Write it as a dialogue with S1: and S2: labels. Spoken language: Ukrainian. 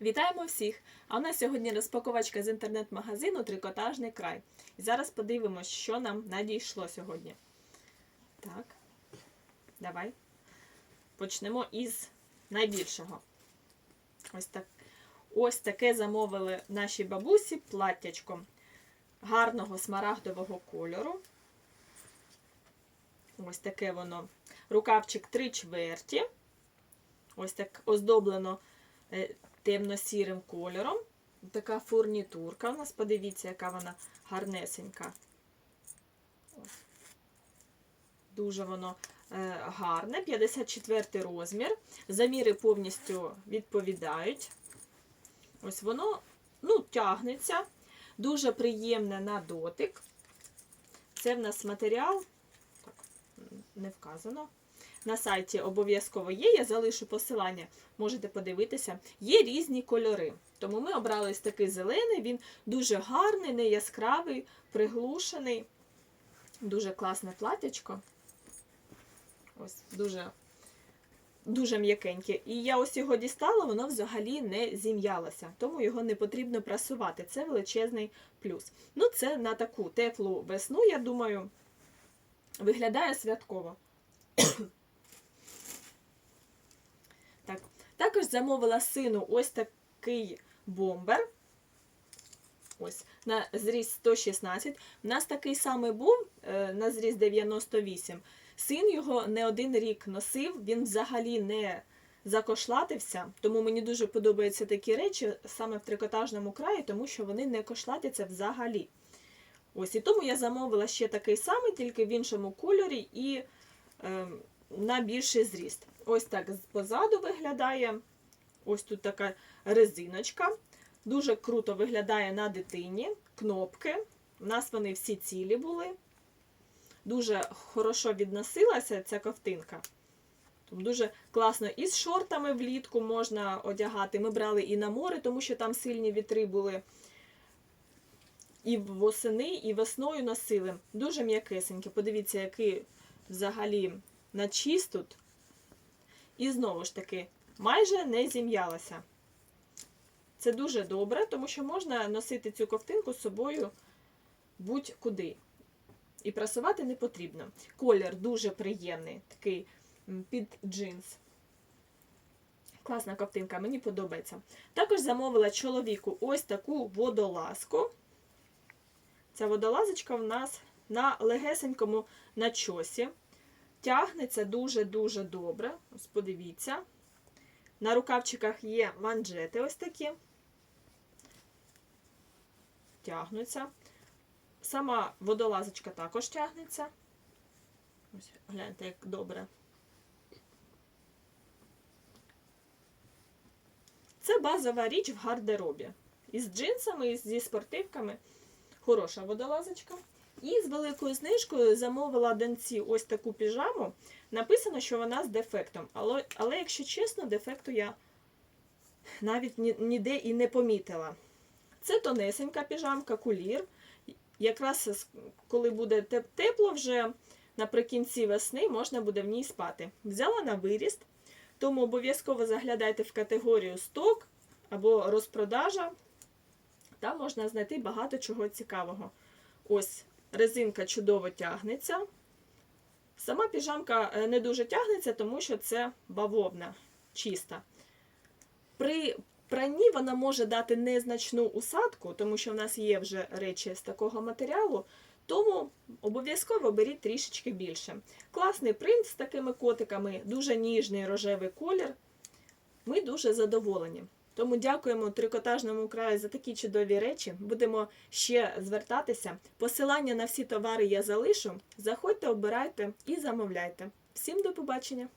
S1: Вітаємо всіх! А у нас сьогодні розпаковочка з інтернет-магазину Трикотажний край. І зараз подивимось, що нам надійшло сьогодні. Так, давай. Почнемо із найбільшого. Ось так. Ось таке замовили наші бабусі платтячко гарного смарагдового кольору. Ось таке воно. Рукавчик три чверті. Ось так оздоблено е, темно-сірим кольором. Така фурнітурка у нас, подивіться, яка вона гарнесенька. Дуже воно е, гарне, 54 розмір. Заміри повністю відповідають. Ось воно ну, тягнеться, дуже приємне на дотик. Це в нас матеріал, так, не вказано. На сайті обов'язково є, я залишу посилання, можете подивитися. Є різні кольори. Тому ми обрали ось такий зелений, він дуже гарний, не яскравий, приглушений. Дуже класне платячко. Ось, дуже, дуже м'якеньке. І я ось його дістала, воно взагалі не зім'ялося, тому його не потрібно прасувати. Це величезний плюс. Ну, це на таку теплу весну, я думаю, виглядає святково. Так. Також замовила сину ось такий бомбер. Ось, на зріз 116. У нас такий самий був е, на зріз 98. Син його не один рік носив, він взагалі не закошлатився. Тому мені дуже подобаються такі речі саме в трикотажному краї, тому що вони не кошлатяться взагалі. Ось, і тому я замовила ще такий самий, тільки в іншому кольорі і е, на більший зріст. Ось так позаду виглядає. Ось тут така резиночка. Дуже круто виглядає на дитині. Кнопки. У нас вони всі цілі були. Дуже хорошо відносилася ця ковтинка. Дуже класно і з шортами влітку можна одягати. Ми брали і на море, тому що там сильні вітри були. І восени, і весною носили. Дуже м'якесенькі. Подивіться, який взагалі начіс тут. І знову ж таки, майже не зім'ялася. Це дуже добре, тому що можна носити цю ковтинку з собою будь-куди. І прасувати не потрібно. Колір дуже приємний, такий під джинс. Класна ковтинка, мені подобається. Також замовила чоловіку ось таку водолазку. Ця водолазочка в нас на легесенькому начосі. Тягнеться дуже-дуже добре. Ось подивіться. На рукавчиках є манжети ось такі. Тягнуться. Сама водолазочка також тягнеться. Ось, гляньте, як добре. Це базова річ в гардеробі. Із джинсами, і зі спортивками. Хороша водолазочка. І з великою знижкою замовила доньці ось таку піжаму. Написано, що вона з дефектом. Але, але якщо чесно, дефекту я навіть ні- ніде і не помітила. Це тонесенька піжамка, кулір. Якраз коли буде тепло вже наприкінці весни, можна буде в ній спати. Взяла на виріст, тому обов'язково заглядайте в категорію сток або розпродажа. Там можна знайти багато чого цікавого. Ось резинка чудово тягнеться. Сама піжамка е, не дуже тягнеться, тому що це бавовна чиста. При пранні вона може дати незначну усадку, тому що в нас є вже речі з такого матеріалу, тому обов'язково беріть трішечки більше. Класний принт з такими котиками, дуже ніжний рожевий колір. Ми дуже задоволені. Тому дякуємо трикотажному краю за такі чудові речі. Будемо ще звертатися. Посилання на всі товари я залишу. Заходьте, обирайте і замовляйте. Всім до побачення!